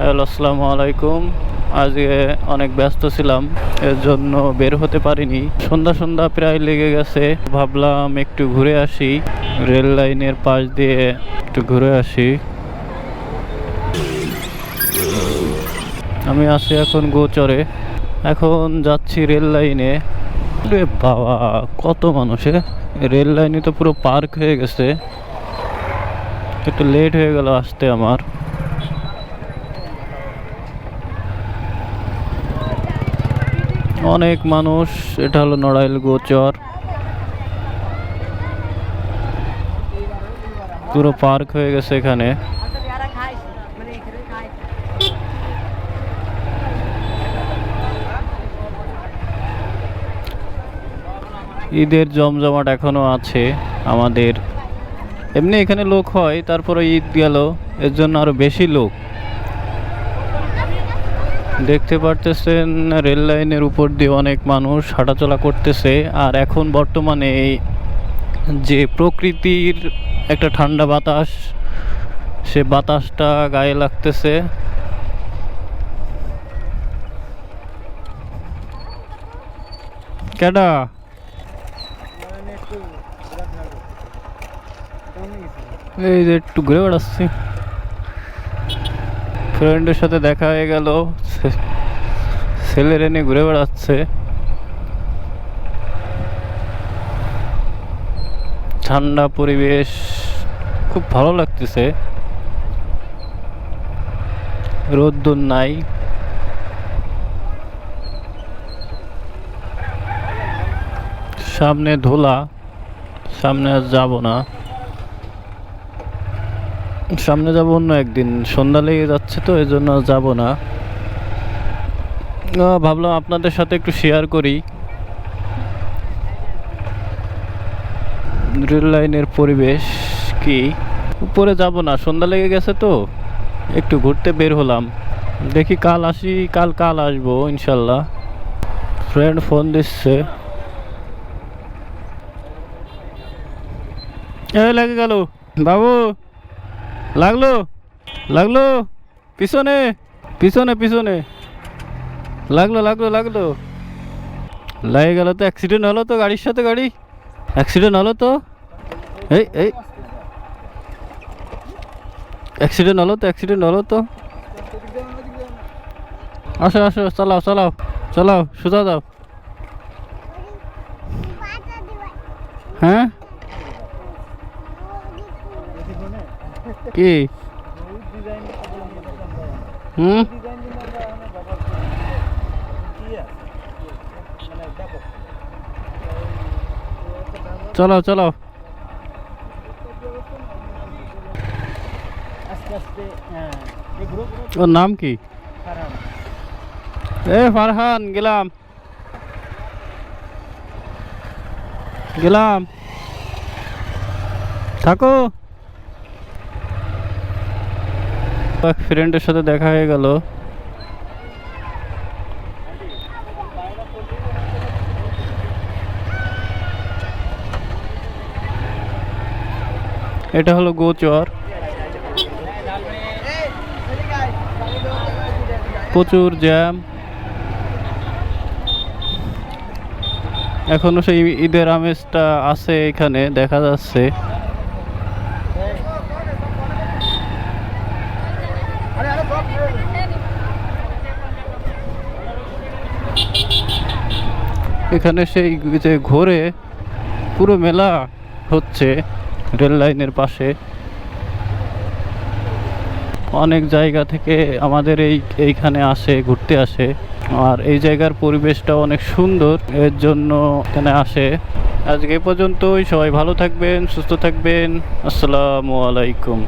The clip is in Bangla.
হ্যালো, আসসালামু আলাইকুম। আজকে অনেক ব্যস্ত ছিলাম এর জন্য বের হতে পারিনি। সন্ধ্যা সন্ধ্যা প্রায় লেগে গেছে, ভাবলাম একটু ঘুরে আসি। রেল লাইনের পাশ দিয়ে একটু ঘুরে আসি। আমি আছি এখন গোচরে। এখন যাচ্ছি রেল লাইনে। বাবা, কত মানুষে রেল লাইনে তো পুরো পার্ক হয়ে গেছে। একটু লেট হয়ে গেল আসতে আমার। অনেক মানুষ, এটা হলো নড়াইল গোচর। পুরো পার্ক হয়ে গেছে এখানে। ঈদের জমজমাট এখনও আছে আমাদের। এমনি এখানে লোক হয়, তারপরে ঈদ গেল, এর জন্য আরও বেশি লোক। দেখতে পারতেছেন, রেল লাইনের উপর দিয়ে অনেক মানুষ হাঁটাচলা করতেছে। আর এখন বর্তমানে যে প্রকৃতির একটা ঠান্ডা বাতাস, সে বাতাসটা গায়ে লাগতেছে। কেডা এই যে একটু ঘুরে বেড়াচ্ছি। ফ্রেন্ডের সাথে দেখা হয়ে গেল। ছে- ছেলের এনে ঘুরে বেড়াচ্ছে। ঠান্ডা পরিবেশ, খুব ভালো লাগতেছে। রোদ্দুর নাই। সামনে ধুলা, সামনে আর যাব না। সামনে যাব অন্য একদিন। সন্ধ্যা লেগে যাচ্ছে তো এই জন্য যাব না। ভাবলাম আপনাদের সাথে একটু শেয়ার করি। রেল লাইনের পরিবেশ কি? উপরে যাব না, সন্ধ্যা লেগে গেছে তো। একটু ঘুরতে বের হলাম। দেখি কাল আসি, কাল কাল আসব, ইনশাল্লাহ। ফ্রেন্ড ফোন দিচ্ছে। লেগে গেল। বাবু, লাগল? লাগল? পিছনে? পিছনে পিছনে। লাগল লাগল লাগল। লাগে গেল তো অ্যাক্সিডেন্ট হলো তো গাড়ির সাথে গাড়ি। অ্যাক্সিডেন্ট হলো তো। এই এই। অ্যাক্সিডেন্ট হলো তো অ্যাক্সিডেন্ট হলো তো। আসো আসো, চালাও চালাও চালাও, সোজা দাও হ্যাঁ? কি? হুম? চলাও চলাও ওর নাম কি? এ, ফারহান, গেলাম। গেলাম। থাকো। ফ্রেন্ডের সাথে দেখা হয়ে গেল। এটা হলো গোচর প্রচুর জ্যাম। এখনও সেই ঈদের আমেজটা আছে এখানে, দেখা যাচ্ছে। এখানে সেই যে ঘোরে পুরো মেলা হচ্ছে। রেল লাইনের পাশে। অনেক জায়গা থেকে আমাদের এই, এইখানে আসে, ঘুরতে আসে। আর এই জায়গার পরিবেশটা অনেক সুন্দর, এর জন্য এখানে আসে। আজকে পর্যন্তই, সবাই ভালো থাকবেন, সুস্থ থাকবেন। আসসালামু আলাইকুম।